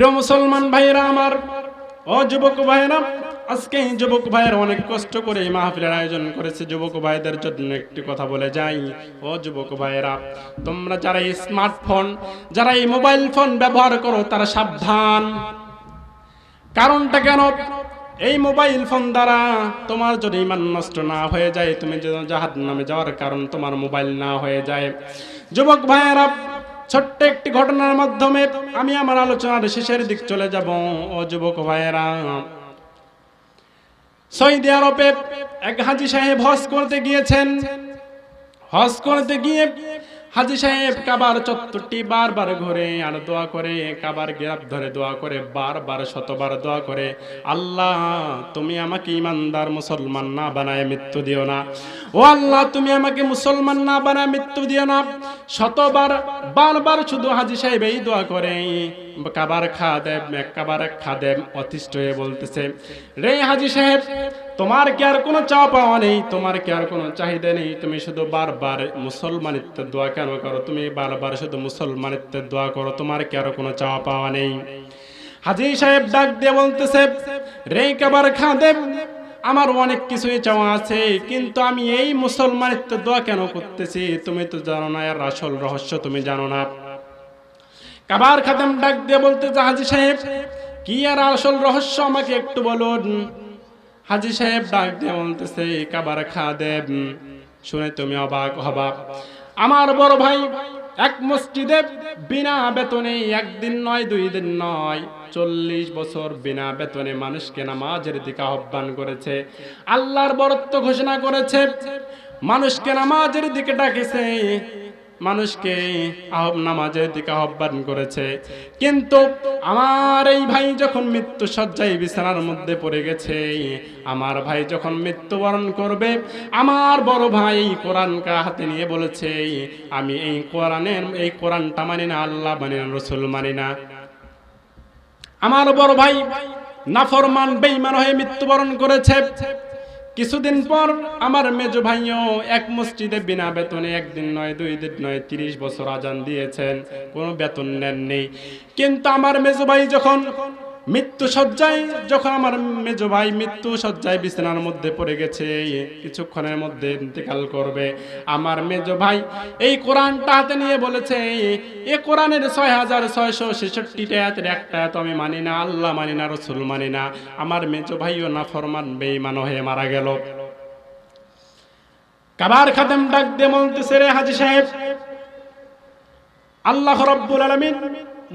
প্রিয় মুসলমান ভাইয়েরা আমার, ও যুবক ভাইয়েরা, আজকে এই যুবক ভাইয়েরা অনেক কষ্ট করে এই মাহফিলের আয়োজন করেছে। যুবক ভাইদের জন্য একটি কথা বলে যাই। ও যুবক ভাইয়েরা, তোমরা যারা এই স্মার্টফোন যারা এই মোবাইল ফোন ব্যবহার করো, তারা সাবধান। কারণটা কেন? এই মোবাইল ফোন দ্বারা তোমার যদি ইমান নষ্ট না হয়ে যায়, তুমি যেন জাহাজ নামে যাওয়ার কারণ তোমার মোবাইল না হয়ে যায়। যুবক ভাইয়েরা ছোট্ট একটি ঘটনার মাধ্যমে আমি আমার আলোচনার শেষের দিক চলে যাব, ও যুবক ভাইয়েরা। সৌদি আরবে এক হাজি সাহেব হজ করতে গিয়েছেন। হজ করতে গিয়ে হাজি সাহেব কাবার চত্বরটি বারবার ঘুরে, আর দোয়া করে, কাবার গ্যাপ ধরে দোয়া করে, বারবার, শতবার দোয়া করে, আল্লাহ, তুমি আমাকে ইমানদার মুসলমান না বানায় মৃত্যু দিও না। ও আল্লাহ, তুমি আমাকে মুসলমান না বানায় মৃত্যু দিও না। শতবার, বারবার শুধু হাজি সাহেব এই দোয়া করে। কাবার খাদেম কাবার খাদেম অতিষ্ঠ হয়ে বলতেছে, রে হাজি সাহেব, তোমার কি আর কোনো চা পাওয়া নেই? তোমার কি আর কোনো চাহিদা নেই? তুমি শুধু বারবার মুসলমানিত্বের দোয়া কেন করো? তুমি বারবার শুধু মুসলমানিত্বের দোয়া করো, তোমার কি আর কোনো চাওয়া পাওয়া নেই? হাজি সাহেব ডাক দিয়ে বলতেছে, রে কাবার খাদেম, আমার অনেক কিছুই চাওয়া আছে, কিন্তু আমি এই মুসলমানিত্বের দোয়া কেন করতেছি? তুমি তো জানো না, এর আসল রহস্য তুমি জানো না। কাবার খাদেম ডাক দিয়ে বলতে হাজি সাহেব, কি আর আসল রহস্য আমাকে একটু বলুন। হাজি সাহেব ডাক দিয়ে বলতেছে, কাবার খাদেম, শুনে তুমি অবাক হবা। আমার বড় ভাই এক মসজিদে বিনা বেতনে একদিন নয়, দুই দিন নয়, চল্লিশ বছর বিনা বেতনে মানুষকে নামাজের দিকে আহ্বান করেছে। আল্লাহর বরত্ব ঘোষণা করেছে, মানুষকে নামাজের দিকে ডাকেছে। মানুষকে নামাজের দিকে আহ্বান করেছে। কিন্তু আমার এই ভাই যখন মৃত্যু সজ্জায় বিছানার মধ্যে পড়ে গেছে, আমার ভাই যখন মৃত্যুবরণ করবে, আমার বড় ভাই এই কোরআনকা হাতে নিয়ে বলেছে, আমি এই কোরআনের, এই কোরআনটা মানি না, আল্লাহ মানি না, রসুল মানি না। আমার বড় ভাই নাফরমান, বেঈমান হয়ে মৃত্যুবরণ করেছে। কিছুদিন পর আমার মেজ ভাইও এক মসজিদে বিনা বেতনে একদিন নয়, দুই দিন নয়, তিরিশ বছর আজান দিয়েছেন। কোনো বেতন নেননি। কিন্তু আমার মেজ ভাই যখন মৃত্যু সজ্জায় যখন আমার মেজ ভাই মৃত্যু সজ্জায় বিছানার মধ্যে পড়ে গেছে, কিছুক্ষণের মধ্যে ইন্তেকাল করবে। আমার মেজ ভাই এই কোরআনটা হাতে নিয়ে বলেছে, এ কোরআনের ছয় হাজার ছয়শো ছেষট্টিটা আয়াতের একটা আয়াত আমি মানি না, আল্লাহ মানি না, রসুল মানি না। আমার মেজ ভাইও না ফরমান বেঈমান হয়ে মারা গেল। কাবার খাদেম ডাক দিয়ে বলতেছে, রে হাজি সাহেব আল্লাহ রব্বুল আলামিন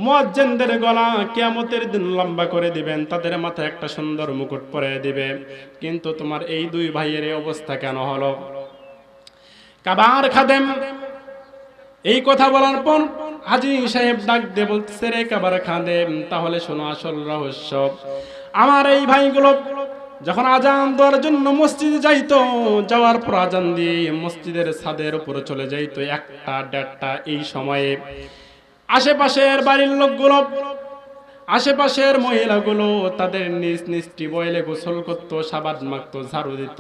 মুয়াজ্জিনদের গলা কিয়ামতের দিন লম্বা করে দিবেন, তাদের মাথায় একটা সুন্দর মুকুট পরে দিবে। কিন্তু তোমার এই দুই ভাইয়ের অবস্থা কেন হলো? কাবার খাদেম, এই কথা বলার পর হাজি সাহেব ডাক দিয়ে বলতেছে, রে কাবার খাদেম, তাহলে শোনো আসল রহস্য। আমার এই ভাইগুলো যখন আজান দেওয়ার জন্য মসজিদে যাইতো, যাওয়ার পর আজান দিয়ে মসজিদের ছাদের উপরে চলে যাইতো একটা, দেড়টা, এই সময়ে। আশেপাশের বাড়ির লোকগুলো, আশেপাশের মহিলাগুলো তাদের নিজ নিজ টিউবওয়েলে গোসল করত, সাবান মাখতো, ঝাড়ু দিত,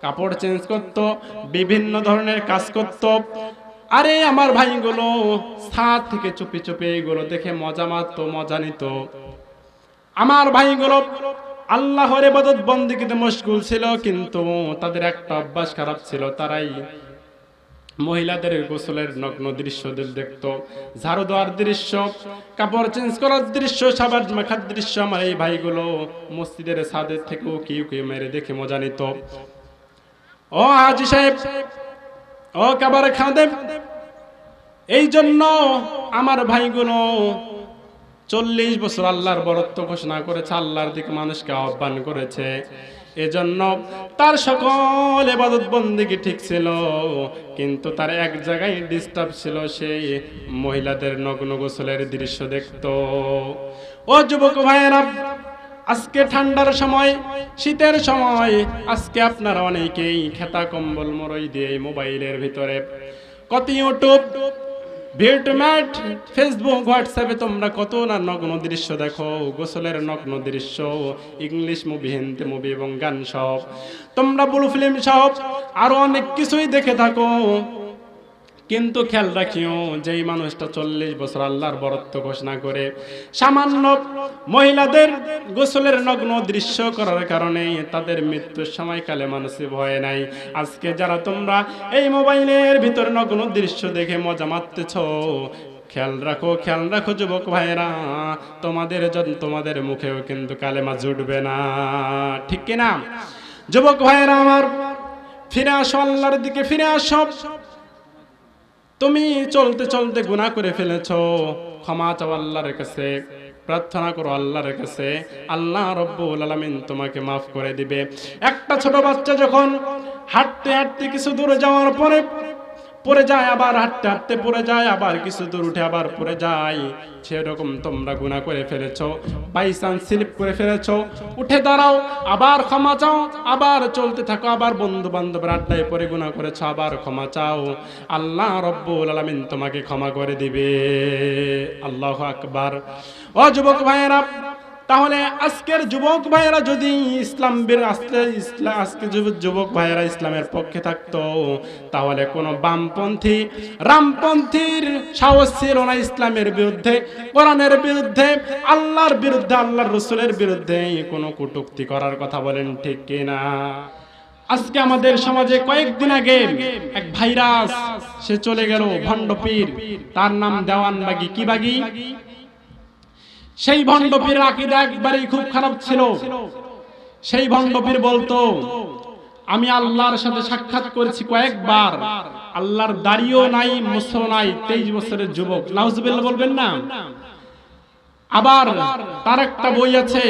কাপড় চেঞ্জ করত, বিভিন্ন ধরনের কাজ করত। আরে আমার ভাইগুলো ছাদ থেকে চুপি চুপি এগুলো দেখে মজা মারতো, মজা নিত। আমার ভাইগুলো আল্লাহর ইবাদত বন্দিকিতে মশগুল ছিল, কিন্তু তাদের একটা অভ্যাস খারাপ ছিল। তারাই মহিলাদের গোসলের নগ্ন দৃশ্য দেখতো। ঝাড়ু দেওয়ার দৃশ্য, কাপড় চেঞ্জ করার দৃশ্য, সাবান মাখার দৃশ্য আমার এই ভাইগুলো মসজিদের ছাদের থেকেও কিউ কিউ মেরে দেখে মজা নিত। ও হাজি সাহেব, ও কাবার খাদেব এই জন্য আমার ভাইগুলো চল্লিশ বছর আল্লাহর বরত্ব ঘোষণা করেছে, আল্লাহর দিকে মানুষকে আহ্বান করেছে। এজন্য তার সকল এবাদত বন্দিকে ঠিক ছিল, কিন্তু তার এক জায়গায় ডিস্টার্ব ছিল সেই মহিলাদের নগ্ন গোসলের দৃশ্য দেখতো। ও যুবক ভাইয়েরা, আজকে ঠান্ডার সময়, শীতের সময়, আজকে আপনারা অনেকেই খেতা কম্বল মরই দিয়ে মোবাইলের ভিতরে, কত ইউটিউব ভিউটম্যাট ফেসবুক হোয়াটসঅ্যাপে তোমরা কত না নগ্ন দৃশ্য দেখো, গোসলের নগ্ন দৃশ্য ইংলিশ মুভি হিন্দি মুভি এবং গান সব। তোমরা ব্লু ফিল্ম সব আরও অনেক কিছুই দেখে থাকো। কিন্তু খেয়াল রাখিও, যেই মানুষটা চল্লিশ বছর আল্লাহর বরত্ব ঘোষণা করে, সামান্য মহিলাদের গোসলের নগ্ন দৃশ্য করার কারণে তাদের মৃত্যুর সময়কালে মানুষের ভয় নাই। আজকে যারা তোমরা এই মোবাইলের ভিতর নগ্ন দৃশ্য দেখে মজা মারতেছ, খেয়াল রাখো খেয়াল রাখো যুবক ভাইরা তোমাদের তোমাদের মুখেও কিন্তু কালেমা জুটবে না। ঠিক কিনা? যুবক ভাইরা আমার, ফিরে আসো আল্লাহর দিকে, ফিরে আসো। তুমি চলতে চলতে গুনাহ করে ফেলেছ। ক্ষমা চাও আল্লাহর কাছে, প্রার্থনা করো আল্লাহর কাছে। আল্লাহ রব্বুল আলমিন তোমাকে মাফ করে দিবে। একটা ছোট বাচ্চা যখন হাঁটতে হাঁটতে কিছু দূরে যাওয়ার পরে পড়ে যায় আবার হাঁটতে হাঁটতে পরে যায়, আবার কিছু দূর উঠে আবার পরে যায়। সেরকম তোমরা গুনাহ করে ফেলেছো বাই চান্স স্লিপ করে ফেলেছো। উঠে দাঁড়াও, আবার ক্ষমা চাও, আবার চলতে থাকো, আবার বন্ধু বান্ধবের আড্ডায় পরে গুনাহ করেছ, আবার ক্ষমা চাও। আল্লাহ রব্বুল আলামিন তোমাকে ক্ষমা করে দিবে। আল্লাহ আকবার। ও যুবক ভাইয়েরা তাহলে আজকের যুবক ভাইয়েরা যদি ইসলাম আজকে যুবক ভাইয়েরা ইসলামের পক্ষে থাকতো, তাহলে কোনো বামপন্থী, রামপন্থীর সাহস ছিল না ইসলামের বিরুদ্ধে, কোরআনের বিরুদ্ধে, আল্লাহর বিরুদ্ধে, আল্লাহর রসুলের বিরুদ্ধে, কোনো কটূক্তি করার কথা বলেন ঠিক কিনা? আজকে আমাদের সমাজে কয়েকদিন আগে এক ভাইরাস, সে চলে গেল ভণ্ডপীর, তার নাম দেওয়ান বাগি কি বাগি? সেই ভণ্ডপীর আকিদা একবারেই খুব খারাপ ছিল। সেই ভণ্ডপীর বলতো, আমি আল্লাহর সাথে সাক্ষাৎ করেছি কয়েকবার। আল্লাহর দাড়িও নাই মুসল নাই, তেইশ বছরের যুবক। নাউজুবিল্লাহ বলবেন না? আবার তার একটা বই আছে।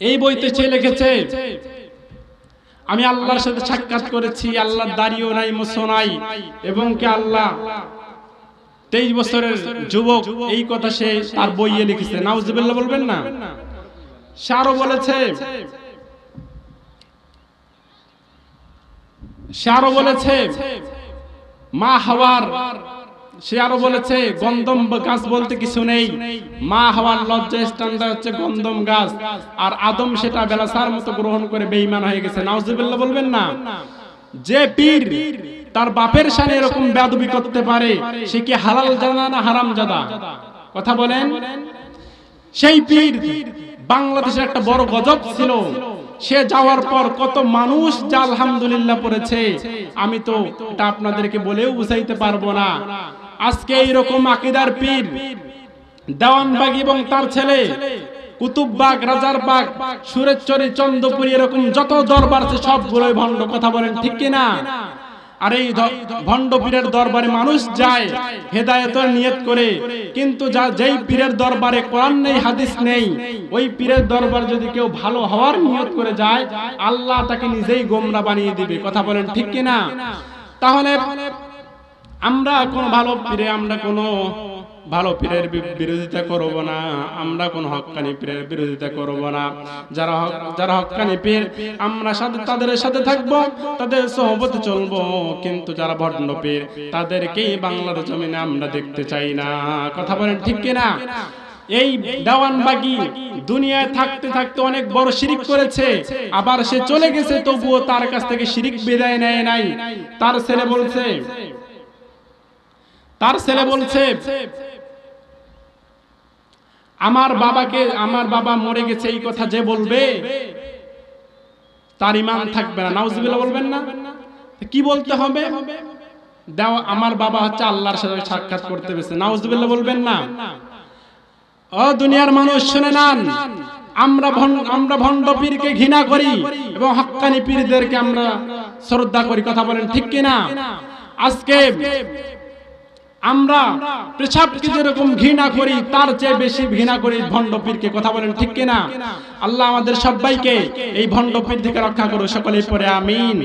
এই বইতে সে লিখেছে, আমি আল্লাহর সাথে সাক্ষাৎ করেছি, আল্লাহর দাড়িও নাই মুসল নাই, এবং কে আল্লাহ? তেইশ বছরের যুবক এই কথা সে তার বইয়ে লিখেছে। নাউজুবিল্লাহ বলবেন না? সে আরও বলেছে সে আরও বলেছে মা হাওয়ার সে আরও বলেছে গন্ধম গাছ বলতে কিছু নেই। মা হাওয়ার লজ্জা স্ট্যান্ডার্ড হচ্ছে গন্ধম গাছ। আর আদম সেটা বেলাসার মতো গ্রহণ করে বেঈমান হয়ে গেছে। নাউজুবিল্লাহ বলবেন না? যে পীর তার বাপের সামনে এরকম বেদবি করতে পারে, সে কি হালাল জানা না হারাম জাদা কথা বলেন। সেই পীর বাংলাদেশের একটা বড় গজব ছিল। সে যাওয়ার পর কত মানুষ যা আলহামদুলিল্লাহ পড়েছে, আমি তো এটা আপনাদেরকে বলেও বুঝাইতে পারব না। আজকে এইরকম আকিদার পীর, দেওয়ানবাগ এবং তার ছেলে, কুতুববাগ, রাজারবাগ, সুরেশ্বরী, চন্দ্রপুরী, এরকম যত দরবার আছে সবগুলোই ভণ্ড, কথা বলেন ঠিক কিনা? আর এই ভণ্ড পীরের দরবারে মানুষ যায় হেদায়তের নিয়ত করে। কিন্তু যেই পীরের দরবারে কোরআন নেই, হাদিস নেই, ওই পীরের দরবার যদি কেউ ভালো হওয়ার নিয়ত করে যায়, আল্লাহ তাকে নিজেই গোমরা বানিয়ে দিবে। কথা বলেন ঠিক কিনা? তাহলে আমরা কোন ভালো পীরে, আমরা কোনো ভালো পীরের বিরোধিতা করব না, আমরা কোন হক্কানি পীরের বিরোধিতা করব না। যারা যারা হক্কানি পীর, আমরা সাথে তাদের সাথে থাকব, তাদের সহবতে চলবো। কিন্তু যারা ভণ্ড পীর, তাদেরকেই বাংলার জমিনে আমরা দেখতে চাই না। কথা বলেন ঠিক কিনা? এই দেওয়ানবাগি দুনিয়ায় থাকতে থাকতে অনেক বড় শিরিক করেছে। আবার সে চলে গেছে, তবুও তার কাছ থেকে শিরিক বিদায় নেয় নাই। তার ছেলে বলছে, তার ছেলে বলছে আমার বাবাকে, আমার বাবা মরে গেছে, এই কথা যে বলবে, তার ইমান থাকবে না। নাউজুবিল্লাহ বলবেন না? কি বলতে হবে? দাও, আমার বাবা হচ্ছে আল্লাহর সাথে সাক্ষাৎ করতে গেছে। নাউজুবিল্লাহ বলবেন না? ও দুনিয়ার মানুষ, শুনে নেন। আমরা আমরা ভণ্ড পীরকে ঘৃণা করি এবং হক্কানি পীরদেরকে আমরা শ্রদ্ধা করি। কথা বলেন ঠিক কিনা? আজকে আমরা পেশাবকে যেরকম ঘৃণা করি, তার চেয়ে বেশি ঘৃণা করি ভণ্ড পীরকে, কথা বলেন ঠিক কিনা? আল্লাহ আমাদের সবাইকে এই ভণ্ড পীর থেকে রক্ষা করো সকলে পরে আমিন।